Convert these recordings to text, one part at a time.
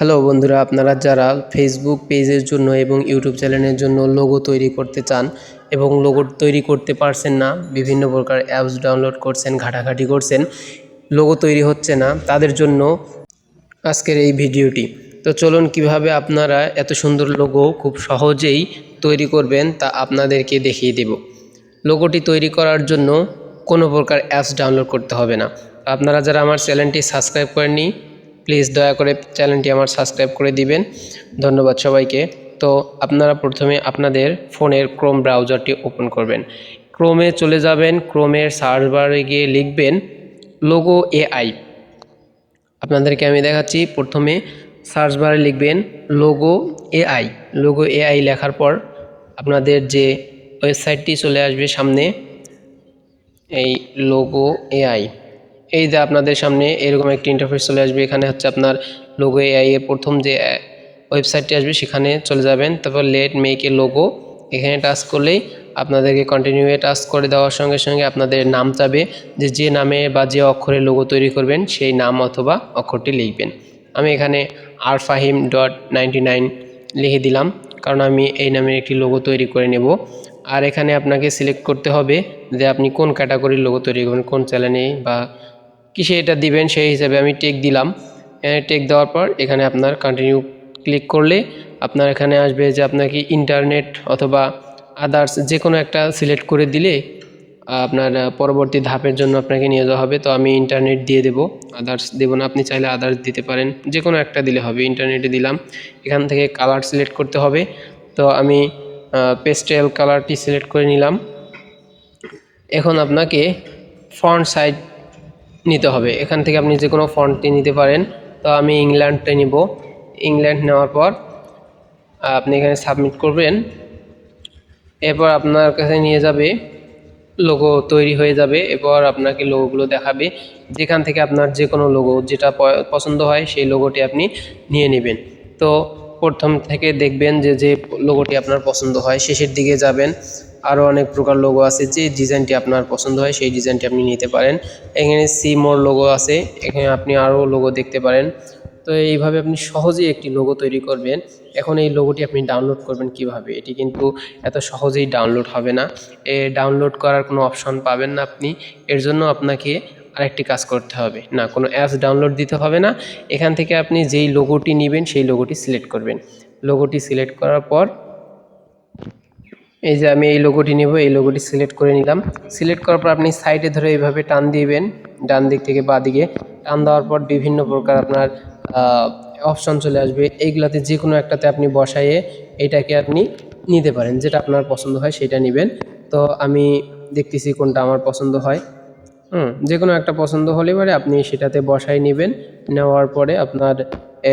Hello বন্ধুরা, আপনারা যারা ফেসবুক পেজের জন্য এবং ইউটিউব চ্যানেলের জন্য লোগো তৈরি করতে চান এবং লোগো তৈরি করতে পারছেন না, বিভিন্ন প্রকার অ্যাপস ডাউনলোড করছেন, ঘাটাঘাটি করছেন লোগো তৈরি হচ্ছে না, তাদের জন্য আজকের এই ভিডিওটি। তো চলুন কীভাবে আপনারা এত সুন্দর লোগো খুব সহজেই তৈরি করবেন তা আপনাদেরকে দেখিয়ে দেব। লোগোটি তৈরি করার জন্য কোনো প্রকার অ্যাপস ডাউনলোড করতে হবে না। আপনারা যারা আমার চ্যানেলটি সাবস্ক্রাইব করেননি প্লিজ দয়া করে চ্যানেলটি আমার সাবস্ক্রাইব করে দিবেন। ধন্যবাদ সবাইকে। তো আপনারা প্রথমে আপনাদের ফোনের ক্রোম ব্রাউজারটি ওপেন করবেন। ক্রোমে চলে যাবেন, ক্রোমের সার্চ বারে গিয়ে লিখবেন, লোগো এআই। আপনাদেরকে আমি দেখাচ্ছি। প্রথমে সার্চ বারে লিখবেন, লোগো এআই। লোগো এআই লেখার পর আপনাদের যে ওয়েবসাইটটি চলে আসবে সামনে, এই লোগো এআই। এই যে আপনাদের সামনে এরকম একটি ইন্টারফেস চলে আসবে, এখানে হচ্ছে আপনার লোগো এআই এর প্রথম যে ওয়েবসাইটটি আসবে, সেখানে চলে যাবেন। তারপর লেট মেক এ লোগো এখানে টাচ করলেই আপনাদেরকে কন্টিনিউ টাচ করে দেওয়ার সঙ্গে সঙ্গে আপনাদের নাম চাবে যে যে নামে বা যে অক্ষরে লোগো তৈরি করবেন, সেই নাম অথবা অক্ষরটি লিখবেন। আমি এখানে আর ফাহিম ডট নাইনটি নাইন লিখে দিলাম, কারণ আমি এই নামের একটি লোগো তৈরি করে নেব। আর এখানে আপনাকে সিলেক্ট করতে হবে যে, আপনি কোন ক্যাটাগরির লোগো তৈরি করবেন, কোন চ্যানেলে বা কিসে এটা দিবেন সেই হিসাবে আমি টেক দিলাম। টেক দেওয়ার পর এখানে আপনার কন্টিনিউ ক্লিক করলে আপনার এখানে আসবে যে আপনাকে ইন্টারনেট অথবা আদার্স যে কোনো একটা সিলেক্ট করে দিলে আপনার পরবর্তী ধাপের জন্য আপনাকে নিয়ে যাওয়া হবে। তো আমি ইন্টারনেট দিয়ে দেবো। আদার্স দেবো না, আপনি চাইলে আদার্স দিতে পারেন। যে কোনো একটা দিলে হবে ইন্টারনেটে দিলাম। এখান থেকে কালার সিলেক্ট করতে হবে। তো আমি পেস্টেল কালারটি সিলেক্ট করে নিলাম। এখন আপনাকে ফ্রন্ট সাইড নিতে হবে। এখান থেকে আপনি যে কোনো ফন্টটি নিতে পারেন। তো আমি ইংল্যান্ডটা নিব। ইংল্যান্ড নেওয়ার পর, আপনি এখানে সাবমিট করবেন। এরপর আপনার কাছে নিয়ে যাবে। লোগো তৈরি হয়ে যাবে। এরপর আপনাকে লোগোগুলো দেখাবে। যেখান থেকে আপনার যে কোনো লোগো যেটা পছন্দ হয়, সেই লোগোটি আপনি নিয়ে নেবেন। তো প্রথম থেকে দেখবেন যে যে লোগোটি আপনার পছন্দ হয়, শেষের দিকে যাবেন। আরও অনেক প্রকার লোগো আছে যে ডিজাইনটি আপনার পছন্দ হয়, সেই ডিজাইনটি আপনি নিতে পারেন। এখানে সি মোর লোগো আছে, এখানে আপনি আরও লোগো দেখতে পারেন। তো এইভাবে আপনি সহজেই একটি লোগো তৈরি করবেন। এখন এই লোগোটি আপনি ডাউনলোড করবেন কীভাবে? এটি কিন্তু এত সহজেই ডাউনলোড হবে না। এ ডাউনলোড করার কোনো অপশন পাবেন না আপনি। এর জন্য আপনাকে আরেকটি কাজ করতে হবে। না, কোনো অ্যাপস ডাউনলোড দিতে হবে না। এখান থেকে আপনি যেই লোগোটি নেবেন, সেই লোগোটি সিলেক্ট করবেন। লোগোটি সিলেক্ট করার পর এই যে আমি এই লোগোটি নেব, এই লোগোটি সিলেক্ট করে নিলাম। সিলেক্ট করার পর আপনি সাইডে ধরে এইভাবে টান দিবেন, ডান দিক থেকে বা দিকে। টান দেওয়ার পর বিভিন্ন প্রকার আপনার অপশন চলে আসবে। এইগুলাতে যে কোনো একটাতে আপনি বসাইয়ে এটাকে আপনি নিতে পারেন, যেটা আপনার পছন্দ হয় সেটা নেবেন। তো আমি দেখতেছি কোনটা আমার পছন্দ হয়। হুম যে কোনো একটা পছন্দ হলে পরে আপনি সেটাতে বসাই নেবেন। নেওয়ার পরে আপনার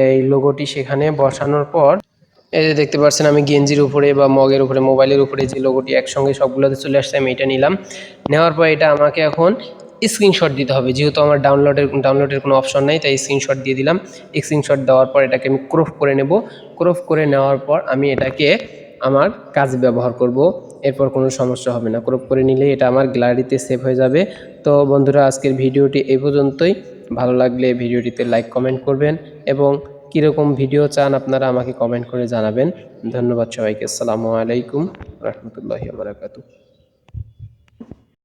এই লোগোটি সেখানে বসানোর পর এই যে দেখতে পাচ্ছেন আমি গেঞ্জির উপরে বা মগের উপরে, মোবাইলের উপরে যে লোগোটি একসঙ্গে সবগুলোতে চলে আসছে, আমি এটা নিলাম। নেওয়ার পর এটা আমাকে এখন স্ক্রিনশট দিতে হবে। যেহেতু আমার ডাউনলোডের ডাউনলোডের কোনো অপশন নেই, তাই স্ক্রিনশট দিয়ে দিলাম। স্ক্রিনশট দেওয়ার পর এটাকে আমি ক্রোফ করে নেব। ক্রোফ করে নেওয়ার পর আমি এটাকে আমার কাজ ব্যবহার করব। এরপর কোনো সমস্যা হবে না। ক্রপ করে নিলে এটা আমার গ্যালারিতে সেভ হয়ে যাবে। তো বন্ধুরা, আজকের ভিডিওটি এই পর্যন্তই। ভালো লাগলে ভিডিওটিতে লাইক কমেন্ট করবেন এবং কীরকম ভিডিও চান আপনারা আমাকে কমেন্ট করে জানাবেন। ধন্যবাদ সবাইকে। আসসালামু আলাইকুম রহমতুল্লাহি বারাকাতু